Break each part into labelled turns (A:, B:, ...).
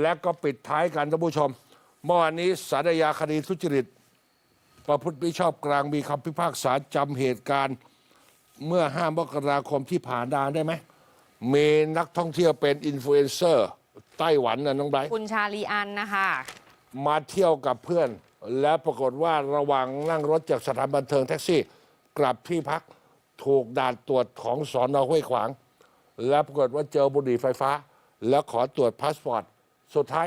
A: และก็ปิดท้ายกันท่านผู้ชม เมื่อวานนี้สารยาคดีทุจริต ประพฤติมิชอบกลางมีคำพิพากษาจำเหตุการณ์ เมื่อ5มกราคมที่ผ่านมาได้ไหมมีนักท่องเที่ยวเป็นอินฟลูเอนเซอร์ไต้หวันนะน้องไบรท์
B: คุณชาลีอันนะคะ
A: มาเที่ยวกับเพื่อน และปรากฏว่าระหว่างนั่งรถจากสถานบันเทิงแท็กซี่ กลับที่พักถูกด่านตรวจของสอนอห้วยขวาง และปรากฏว่าเจอบุหรี่ไฟฟ้า แล้วขอตรวจพาสปอร์ต สุดท้าย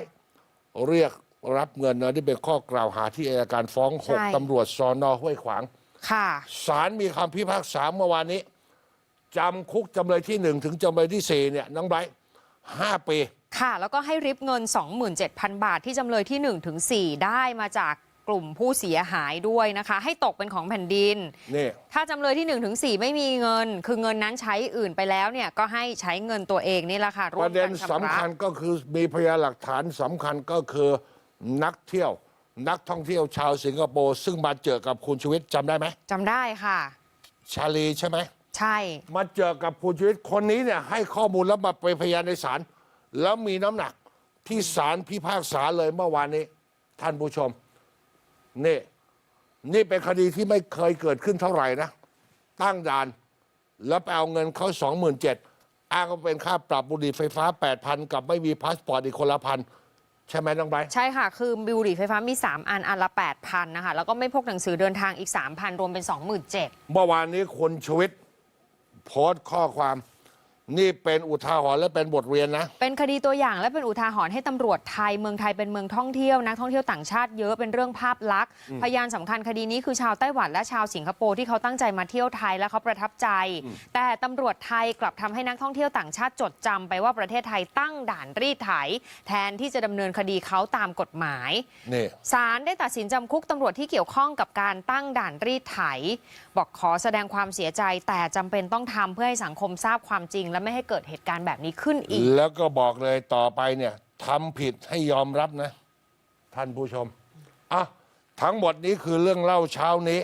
A: เรียกรับเงินนะที่เป็นข้อกล่าวหาที่อัยการฟ้องหก
B: ใช่
A: ตำรวจสอนอห้วยขวาง
B: ค่ะ
A: ศาลมีคำพิพากษาเมื่อวานนี้ จำคุกจำเลยที่หนึ่งถึงจำเลยที่สี่เนี่ยน้องไบรท์ห้าปี
B: ค่ะ แล้วก็ให้ริบเงิน 27,000 บาทที่จำเลยที่ 1 ถึง 4 ได้มาจาก กลุ่มผู้เสียหายด้วยนะคะ ให้ตกเป็นของแผ่นดิน
A: นี่
B: ถ้าจำเลยที่1ถึง4ไม่มีเงิน คือเงินนั้นใช้อื่นไปแล้วเนี่ยก็ให้ใช้เงินตัวเองนี่แหละค่ะ
A: ป
B: ร่วม
A: ระเด็
B: กันนชำ
A: สำ
B: ระ
A: คัญก็คือมีพยานหลักฐานสำคัญก็คือนักเที่ยว นักท่องเที่ยวชาวสิงคโปร์ซึ่งมาเจอกับคุณชีวิตจำได้ไหม
B: จำได้ค่ะ
A: ชาลีใช่ไหม
B: ใช่
A: มาเจอกับคุณชีวิตคนนี้เนี่ยให้ข้อมูลแล้วมาเป็นพยานในศาลแล้วมีน้ำหนักที่ศาลพิพากษาเลยเมื่อวานนี้ ท่านผู้ชม นี่นี่เป็นคดีที่ไม่เคยเกิดขึ้นเท่าไหร่นะ ตั้งด่าน แล้วไปเอาเงินเขาสองหมื่นเจ็ดอ้างว่าเป็นค่าปรับบุหรี่ไฟฟ้า 8,000 กับไม่มีพาสปอร์ตอีกคนละพันใช่ไหมน้องไบร์ท
B: ใช่ค่ะ คือบิวหรี่ไฟฟ้ามี 3 อัน อันละ 8,000 นะคะ แล้วก็ไม่พกหนังสือเดินทางอีก 3,000 รวมเป็น 27,000
A: เมื่อวานนี้คุณชวิตโพสต์ข้อความ นี่เป็นอุทาหรณ์และเป็นบทเรียนนะ
B: เป็นคดีตัวอย่างและเป็นอุทาหรณ์ให้ตำรวจไทย เมืองไทยเป็นเมืองท่องเที่ยวนักท่องเที่ยวต่างชาติเยอะเป็นเรื่องภาพลักษณ์พยานสำคัญคดีนี้คือชาวไต้หวันและชาวสิงคโปร์ที่เขาตั้งใจมาเที่ยวไทยและเขาประทับใจ แต่ตำรวจไทยกลับทำให้นักท่องเที่ยวต่างชาติจดจำไปว่าประเทศไทยตั้งด่านรีดไถ แทนที่จะดำเนินคดีเขาตามกฎหมาย
A: นี่
B: ศาลได้ตัดสินจำคุกตำรวจที่เกี่ยวข้องกับการตั้งด่านรีดไถ บอกขอแสดงความเสียใจแต่จำเป็นต้องทำเพื่อให้สังคมทราบความจริงและไม่ให้เกิดเหตุการณ์แบบนี้ขึ้นอีก
A: แล้วก็บอกเลยต่อไปเนี่ยทำผิดให้ยอมรับนะ ท่านผู้ชมอะทั้งหมดนี้คือเรื่องเล่าเช้านี้